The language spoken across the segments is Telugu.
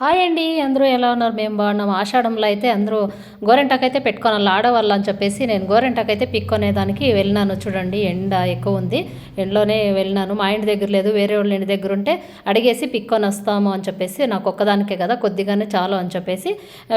హాయ్ అండి అందరూ ఎలా ఉన్నారు? మేము బాగున్నాం. ఆషాఢంలో అయితే అందరూ గోరెంటాకు అయితే పెట్టుకోవాలి ఆడవాళ్ళు అని చెప్పేసి నేను గోరెంటాకు అయితే పిక్కొనేదానికి వెళ్ళినాను. చూడండి ఎండ ఎక్కువ ఉంది. ఎండలోనే వెళ్ళినాను. మా ఇంటి దగ్గర లేదు వేరే వాళ్ళ ఇంటి దగ్గర ఉంటే అడిగేసి పిక్కొని వస్తాము అని చెప్పేసి నాకు ఒక్కదానికే కదా కొద్దిగానే చాలు అని చెప్పేసి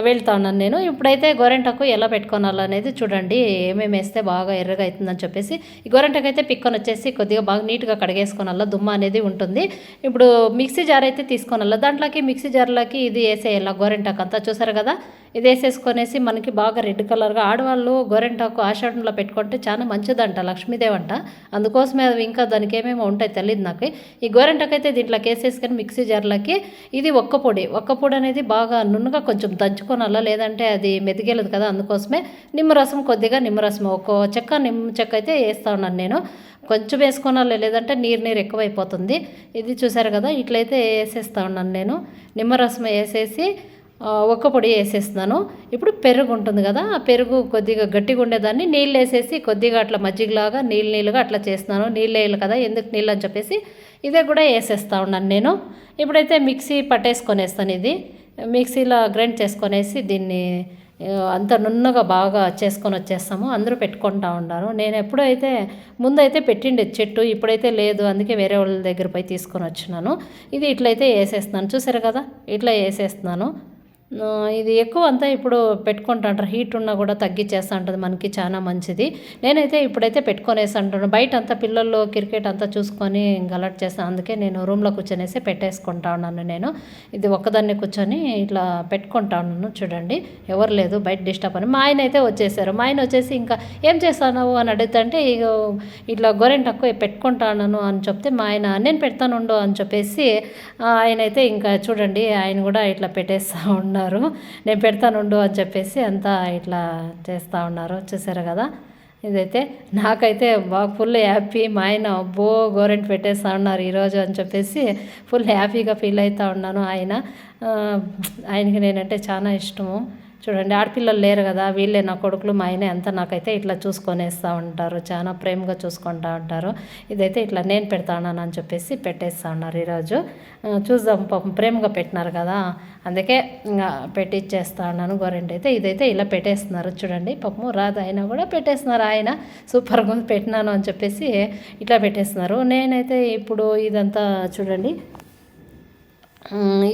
వెళ్తా ఉన్నాను నేను. ఇప్పుడైతే గోరెంటాకు ఎలా పెట్టుకోనాలనేది చూడండి ఏమేమి వేస్తే బాగా ఎర్రగా అవుతుందని చెప్పేసి ఈ గోరెంటాకు అయితే పిక్కొని వచ్చేసి కొద్దిగా బాగా నీట్గా కడిగేసుకోనాల దుమ్మ అనేది ఉంటుంది. ఇప్పుడు మిక్సీ జార్ అయితే తీసుకోనాల దాంట్లోకి మిక్సీ జార్లోకి ఇది వేసేయాలి. గోరెంటాకు అంతా చూసారు కదా? ఇది వేసేసుకొనేసి మనకి బాగా రెడ్ కలర్గా ఆడవాళ్ళు గోరెంటాకు ఆషాఢంలో పెట్టుకుంటే చాలా మంచిదంట లక్ష్మీదేవి అంట. అందుకోసమే అవి ఇంకా దానికి ఏమేమో ఉంటాయి తెలియదు నాకు. ఈ గోరెంటాకు అయితే దీంట్లోకి వేసేసుకొని మిక్సీ జార్లకి ఇది ఒక్క పొడి. ఒక్క పొడి అనేది బాగా నున్నగా కొంచెం దంచుకోనాలా? లేదంటే అది మెదిగేలేదు కదా? అందుకోసమే నిమ్మరసం కొద్దిగా నిమ్మరసం ఒక్కో చెక్క నిమ్మ చెక్క అయితే వేస్తా ఉన్నాను నేను. కొంచెం వేసుకోనాలి లేదంటే నీరు నీరు ఎక్కువైపోతుంది. ఇది చూసారు కదా ఇట్లయితే వేసేస్తా ఉన్నాను నేను. నిమ్మరసం వేసేసి ఒక్క పొడి వేసేస్తున్నాను. ఇప్పుడు పెరుగు ఉంటుంది కదా ఆ పెరుగు కొద్దిగా గట్టిగా ఉండేదాన్ని. నీళ్ళు వేసేసి కొద్దిగా అట్లా మజ్జిగలాగా నీళ్ళు నీళ్ళుగా అట్లా చేస్తున్నాను. నీళ్ళు వేయాలి కదా ఎందుకు నీళ్ళు అని చెప్పేసి ఇదే కూడా వేసేస్తా ఉన్నాను నేను. ఇప్పుడైతే మిక్సీ పట్టేసుకొనేస్తాను ఇది. మిక్సీలో గ్రైండ్ చేసుకొనేసి దీన్ని అంత నున్నగా బాగా చేసుకొని వచ్చేస్తాము. అందరూ పెట్టుకుంటా ఉన్నారు నేను ఎప్పుడైతే ముందైతే పెట్టిండే చెట్టు ఇప్పుడైతే లేదు. అందుకే వేరే వాళ్ళ దగ్గర పోయి తీసుకొని వచ్చినాను. ఇది ఇట్లయితే వేసేస్తున్నాను. చూసారు కదా? ఇట్లా వేసేస్తున్నాను. ఇది ఎక్కువ అంతా ఇప్పుడు పెట్టుకుంటాంటారు హీట్ ఉన్నా కూడా తగ్గించేస్తా ఉంటుంది మనకి చాలా మంచిది. నేనైతే ఇప్పుడైతే పెట్టుకొనేసి అంటాను బయట అంతా పిల్లలు క్రికెట్ అంతా చూసుకొని గలట్ చేస్తాను అందుకే నేను రూమ్లో కూర్చొనేసి పెట్టేసుకుంటా ఉన్నాను నేను. ఇది ఒక్కదాన్ని కూర్చొని ఇట్లా పెట్టుకుంటా ఉన్నాను చూడండి. ఎవరు లేదు బయట డిస్టర్బ్ అని. మా ఆయన అయితే వచ్చేసారు. మా ఆయన వచ్చేసి ఇంకా ఏం చేస్తాను అని అడుగుతుంటే ఇక ఇట్లా గొరెంటకు పెట్టుకుంటాను అని చెప్తే మా ఆయన నేను పెడతానుండు అని చెప్పేసి ఆయన అయితే ఇంకా చూడండి ఆయన కూడా ఇట్లా పెట్టేస్తూ ఉన్నారు. నేను పెడతానుండు అని చెప్పేసి అంతా ఇట్లా చేస్తూ ఉన్నారు. చూసారు కదా? ఇదైతే నాకైతే బాగా ఫుల్ హ్యాపీ. మా ఆయన అబ్బో గోరెంట్ పెట్టేస్తా ఉన్నారు ఈరోజు అని చెప్పేసి ఫుల్ హ్యాపీగా ఫీల్ అవుతూ ఉన్నాను ఆయన. ఆయనకి నేనంటే చాలా ఇష్టము. చూడండి ఆడపిల్లలు లేరు కదా వీళ్ళే నా కొడుకులు మా ఆయన అంతా నాకైతే ఇట్లా చూసుకొనేస్తూ ఉంటారు చాలా ప్రేమగా చూసుకుంటూ ఉంటారు. ఇదైతే ఇట్లా నేను పెడతానని అని చెప్పేసి పెట్టేస్తా ఉన్నారు ఈరోజు. చూద్దాం పాపం ప్రేమగా పెట్టినారు కదా అందుకే ఇంకా పెట్టిచ్చేస్తా ఉన్నాను గోరెంట్ అయితే. ఇదైతే ఇలా పెట్టేస్తున్నారు చూడండి పాపము రాదు అయినా కూడా పెట్టేస్తున్నారు ఆయన సూపర్గా పెట్టినాను అని చెప్పేసి ఇట్లా పెట్టేస్తున్నారు. నేనైతే ఇప్పుడు ఇదంతా చూడండి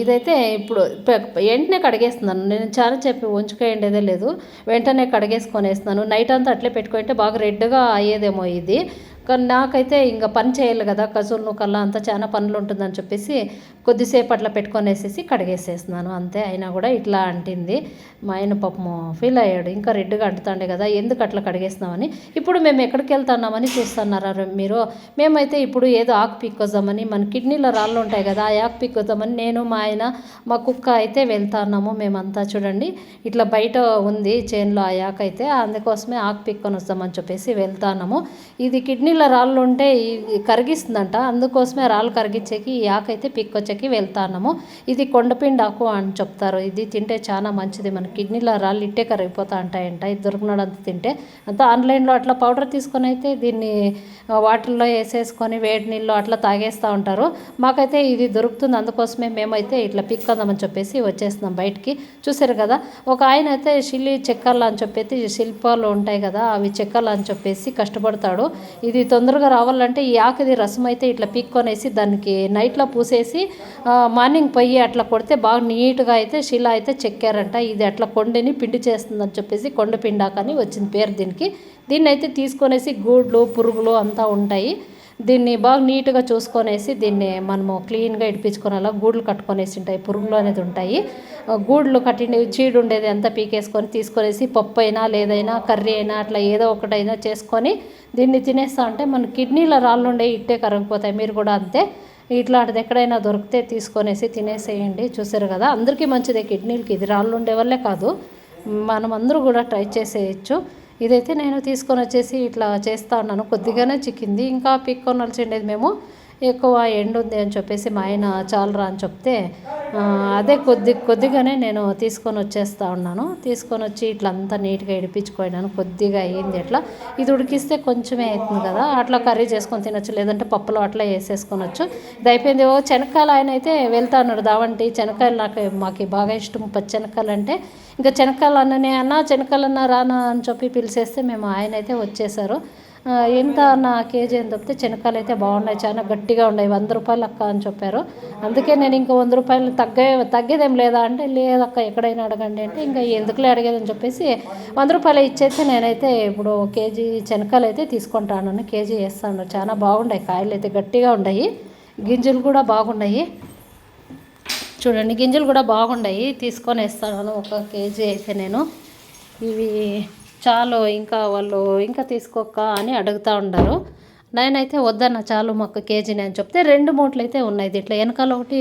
ఇదైతే ఇప్పుడు వెంటనే కడిగేస్తున్నాను. నేను చాలా చెప్పి ఉంచుకోండేదే లేదు. వెంటనే కడిగేసుకొనేస్తున్నాను నైట్ అంతా అట్లే పెట్టుకుంటే బాగా రెడ్గా అయ్యేదేమో ఇది. కానీ నాకైతే ఇంకా పని చేయాలి కదా కజులు కల్లా అంతా చాలా పనులు ఉంటుందని చెప్పేసి కొద్దిసేపు అట్లా పెట్టుకొనేసేసి కడిగేసేస్తున్నాను. అంతే అయినా కూడా ఇట్లా అంటింది. మా ఆయన పాపము ఫీల్ అయ్యాడు. ఇంకా రెడ్గా అంటుతాండే కదా ఎందుకు అట్లా కడిగేస్తున్నామని. ఇప్పుడు మేము ఎక్కడికి వెళ్తున్నామని చూస్తున్నారా మీరు? మేమైతే ఇప్పుడు ఏదో ఆకు పీక్కొద్దామని మన కిడ్నీలో రాళ్ళు ఉంటాయి కదా ఆ ఆకు పీక్కొద్దామని నేను మా ఆయన మా కుక్క అయితే వెళ్తున్నాము మేమంతా చూడండి. ఇట్లా బయట ఉంది చేనులో ఆ ఆకు అయితే అందుకోసమే ఆకు పీక్కొని వస్తామని చెప్పేసి వెళ్తున్నాము. ఇది కిడ్నీ కిడ్నీలో రాళ్ళు ఉంటే కరిగిస్తుందంట. అందుకోసమే రాళ్ళు కరిగించేకి ఈ ఆకు అయితే పీక్కొచ్చేకి ఇది కొండపిండి ఆకు అని చెప్తారు. ఇది తింటే చాలా మంచిది. మన కిడ్నీలో రాళ్ళు ఇట్టే కరిగిపోతా ఉంటాయంట ఇది దొరికినాడంత తింటే. అంతా ఆన్లైన్లో అట్లా పౌడర్ తీసుకొని అయితే దీన్ని వాటర్లో వేసేసుకొని వేడి నీళ్ళు అట్లా తాగేస్తూ ఉంటారు. మాకైతే ఇది దొరుకుతుంది. అందుకోసమే మేమైతే ఇట్లా పిక్కుందామని చెప్పేసి వచ్చేస్తున్నాం బయటికి. చూసారు కదా? ఒక ఆయన అయితే షిల్లి చెక్కర్లు అని చెప్పేసి శిల్పాలు ఉంటాయి కదా అవి చెక్కర్లు అని చెప్పేసి కష్టపడతాడు. ఇది తొందరగా రావాలంటే ఈ ఆకుది రసం అయితే ఇట్లా పీక్కొనేసి దానికి నైట్లో పూసేసి మార్నింగ్ పొయ్యి అట్లా కొడితే బాగా నీట్గా అయితే శిలా అయితే చెక్కారంట. ఇది అట్లా కొండని పిండి చేస్తుందని చెప్పేసి కొండ పిండాకని వచ్చింది పేరు దీనికి. దీన్ని అయితే తీసుకొనేసి గూడ్లు పురుగులు అంతా ఉంటాయి. దీన్ని బాగా నీట్గా చూసుకొనేసి దీన్ని మనము క్లీన్గా ఇడిపించుకోనాలా గూడ్లు కట్టుకొనేసి ఉంటాయి. పురుగులు అనేది ఉంటాయి. గూడ్లు కట్టిన చీడు ఉండేది అంతా పీకేసుకొని తీసుకొనేసి పప్పు అయినా లేదైనా కర్రీ అయినా అట్లా ఏదో ఒకటైనా చేసుకొని దీన్ని తినేస్తా ఉంటే మన కిడ్నీలో రాళ్ళు ఉండే ఇట్టే కరిగిపోతాయి. మీరు కూడా అంతే. ఇట్లాంటిది ఎక్కడైనా దొరికితే తీసుకొనేసి తినేసేయండి. చూసారు కదా అందరికీ మంచిదే. కిడ్నీలకి ఇది రాళ్ళు ఉండే వల్లే కాదు. మనం అందరూ కూడా ట్రై చేసేయచ్చు. ఇదైతే నేను తీసుకొని వచ్చేసి ఇట్లా చేస్తా ఉన్నాను. కొద్దిగానే చిక్కింది. ఇంకా పీక్కొని నలిచిండేది మేము ఎక్కువ ఎండ ఉంది అని చెప్పేసి మా ఆయన చాలరా అని చెప్తే అదే కొద్ది కొద్దిగానే నేను తీసుకొని వచ్చేస్తా ఉన్నాను. తీసుకొని వచ్చి ఇట్లా అంతా నీట్గా ఇడిపించుకోయినాను. కొద్దిగా అయ్యింది అట్లా. ఇది ఉడికిస్తే కొంచెమే అవుతుంది కదా. అట్లా కర్రీ చేసుకొని తినొచ్చు. లేదంటే పప్పులో అట్లా వేసేసుకోనొచ్చు ఇది అయిపోయింది. ఓ శనక్కాయలు ఆయన అయితే వెళ్తా ఉన్నాడు దావంటి శనక్కాయలు నాకు మాకు బాగా ఇష్టం. పచ్చి శనకాయలు అంటే ఇంకా శనక్కాయలు అన్ననే అన్న శనక్కాయలు అన్న రానా అని చెప్పి పిలిచేస్తే మేము ఆయన అయితే వచ్చేసారు ఎంత నా కేజీ అని చెప్తే శనక్కాయలు అయితే బాగున్నాయి చాలా గట్టిగా ఉన్నాయి వంద రూపాయలు అక్క అని చెప్పారు. అందుకే నేను ఇంకా వంద రూపాయలు తగ్గే తగ్గేదేం లేదా అంటే లేదక్క ఎక్కడైనా అడగండి అంటే ఇంకా ఎందుకులే అడిగేదని చెప్పేసి వంద రూపాయలు ఇచ్చేస్తే నేనైతే ఇప్పుడు కేజీ శనక్కాయలు అయితే తీసుకుంటాను కేజీ వేస్తాను. చాలా బాగున్నాయి కాయలు అయితే గట్టిగా ఉన్నాయి గింజలు కూడా బాగున్నాయి. చూడండి గింజలు కూడా బాగున్నాయి తీసుకొని వేస్తాను. ఒక కేజీ అయితే నేను. ఇవి చాలు ఇంకా వాళ్ళు ఇంకా తీసుకోక అని అడుగుతూ ఉండరు నేనైతే వద్దన్న చాలు మాకు కేజీని అని చెప్తే రెండు మూటలు అయితే ఉన్నాయి ఇట్లా వెనకాల ఒకటి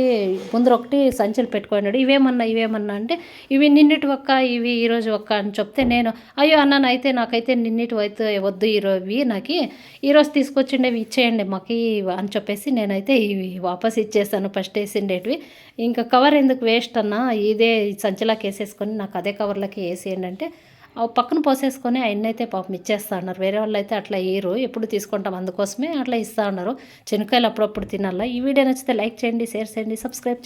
ముందర ఒకటి సంచులు పెట్టుకున్నాడు. ఇవేమన్నా ఇవేమన్నా అంటే ఇవి నిన్నటి ఒక్క ఇవి ఈరోజు ఒక్క అని చెప్తే నేను అయ్యో అన్న అయితే నాకైతే నిన్నటి అయితే వద్దు ఈరోజు నాకు ఈరోజు తీసుకొచ్చిండేవి ఇచ్చేయండి మాకు అని చెప్పేసి నేనైతే ఇవి వాపస్ ఇచ్చేసాను ఫస్ట్ వేసిండేటివి. ఇంకా కవర్ ఎందుకు వేస్ట్ అన్న ఇదే సంచిలాకి వేసేసుకొని నాకు అదే కవర్లకి వేసేయండి అంటే ఆ పక్కన పోసేసుకొని ఆయన అయితే పాపం ఇచ్చేస్తా ఉన్నారు వేరే వాళ్ళు అయితే అట్లా వేయరు ఎప్పుడు తీసుకుంటాం అందుకోసమే అట్లా ఇస్తా ఉన్నారు శనక్కాయలు అప్పుడప్పుడు తినాలా? ఈ వీడియో నచ్చితే లైక్ చేయండి షేర్ చేయండి సబ్స్క్రైబ్ చేయండి.